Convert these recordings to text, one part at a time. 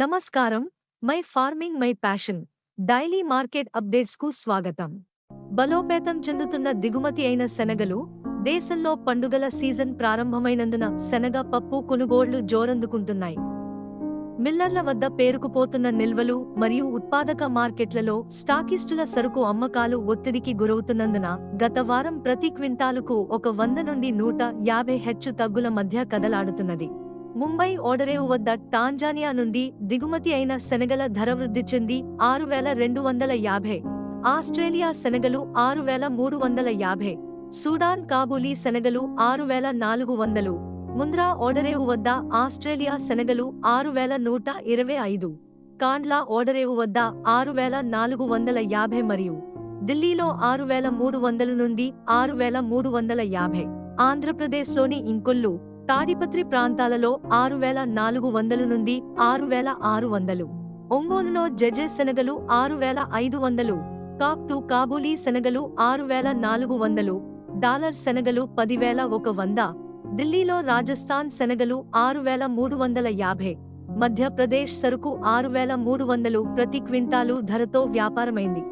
నమస్కారం. My farming my passion. Daily market అప్డేట్స్కు స్వాగతం. బలోపేతం చెందుతున్న దిగుమతి అయిన శనగలు దేశంలో పండుగల సీజన్ ప్రారంభమైనందున శనగ పప్పు కొనుగోళ్ళు జోరందుకుంటున్నాయి. మిల్లర్ల వద్ద పేరుకుపోతున్న నిల్వలు మరియు ఉత్పాదక మార్కెట్లలో స్టాకిస్టుల సరుకు అమ్మకాలు ఒత్తిడికి గురవుతున్నందున గత వారం ప్రతి క్వింటాలుకు ఒక వంద నుండి నూట యాభై హెచ్చు తగ్గుల మధ్య కదలాడుతున్నది. ముంబై ఓడరేవు వద్ద టాంజానియా నుండి దిగుమతి అయిన శనగల ధర వృద్ధి చెంది ఆరు వేల రెండు వందల యాభై. ఆస్ట్రేలియా శనగలు ఆరు వేల మూడు వందల యాభై. సూడాన్ కాబూలీ శనగలు ఆరు వేల నాలుగు వందలు. ముంద్రా ఓడరేవు వద్ద ఆస్ట్రేలియా శనగలు ఆరు వేల నూట ఇరవై ఐదు. కాండ్లా ఓడరేవు వద్ద ఆరు వేల నాలుగు వందల యాభై మరియు ఢిల్లీలో ఆరు వేల మూడు వందలు నుండి ఆరు వేల మూడు వందల యాభై. ఆంధ్రప్రదేశ్లోని ఇంకొల్లు తాడిపత్రి ప్రాంతాలలో ఆరు వేల నాలుగు వందలు నుండి ఆరు వేల ఆరు వందలు. ఒంగోలులో జజె శనగలు ఆరు వేల ఐదు వందలు. కాప్ టు కాబూలీ శనగలు ఆరు వేల నాలుగు వందలు. డాలర్ శనగలు పదివేల ఒక వంద. ఢిల్లీలో రాజస్థాన్ శనగలు ఆరు వేల మూడు వందల యాభై. మధ్యప్రదేశ్ సరుకు ఆరు వేల మూడు వందలు ప్రతి క్వింటాలు ధరతో వ్యాపారమైంది.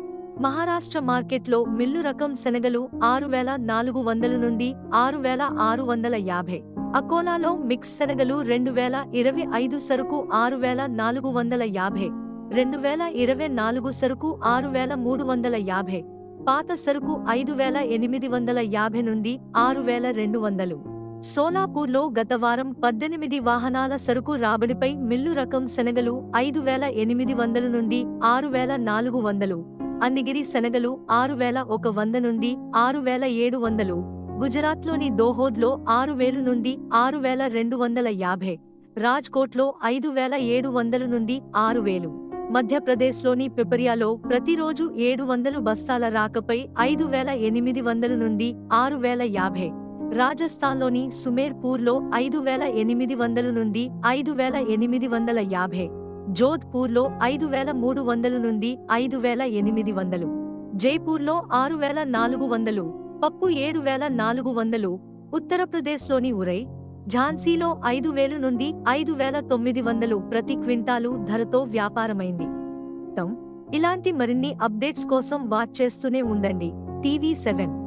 మహారాష్ట్ర మార్కెట్లో మిల్లు రకం శనగలు ఆరు వేల నాలుగు వందల నుండి ఆరు వేల ఆరు వందల యాభై. అకోలాలో మిక్స్ శనగలు రెండు వేల ఇరవై ఐదు సరుకు ఆరు వేల నాలుగు వందల యాభై రెండు వేల ఇరవై నాలుగు సరుకు ఆరు వేల మూడు వందల యాభై పాత సరుకు ఐదు వేల ఎనిమిది వందల యాభై నుండి ఆరు వేల రెండు వందలు. సోలాపూర్లో గత వారం పద్దెనిమిది వాహనాల సరుకు రాబడిపై మిల్లు రకం శనగలు ఐదు వేల ఎనిమిది వందల నుండి ఆరు వేల నాలుగు వందలు అన్నిగిరి శనగలు ఆరు వేల ఒక వంద నుండి ఆరు వేల ఏడు వందలు గుజరాత్లోని దోహోద్లో ఆరు వేలు నుండి ఆరు వేల రెండు వందల యాభై రాజ్కోట్లో ఐదు వేల ఏడు వందల నుండి ఆరు వేలు. మధ్యప్రదేశ్లోని పిపరియాలో ప్రతిరోజు ఏడు వందలు బస్తాల రాకపై ఐదు వేల ఎనిమిది వందల నుండి ఆరు వేల యాభై రాజస్థాన్లోని సుమేర్పూర్లో ఐదు వేల ఎనిమిది వందల నుండి ఐదు వేల ఎనిమిది వందల యాభై జోధ్పూర్లో ఐదు వేల మూడు వందలు నుండి ఐదు వేల ఎనిమిది వందలు జైపూర్లో ఆరు వేల నాలుగు వందలు పప్పు ఏడు వేల నాలుగు వందలు. ఉత్తరప్రదేశ్లోని ఉరై ఝాన్సీలో ఐదు వేలు నుండి ఐదు వేల తొమ్మిది వందలు ప్రతి క్వింటాలు ధరతో వ్యాపారమైంది. ఇలాంటి మరిన్ని అప్డేట్స్ కోసం వాచ్ చేస్తూనే ఉండండి. TV seven.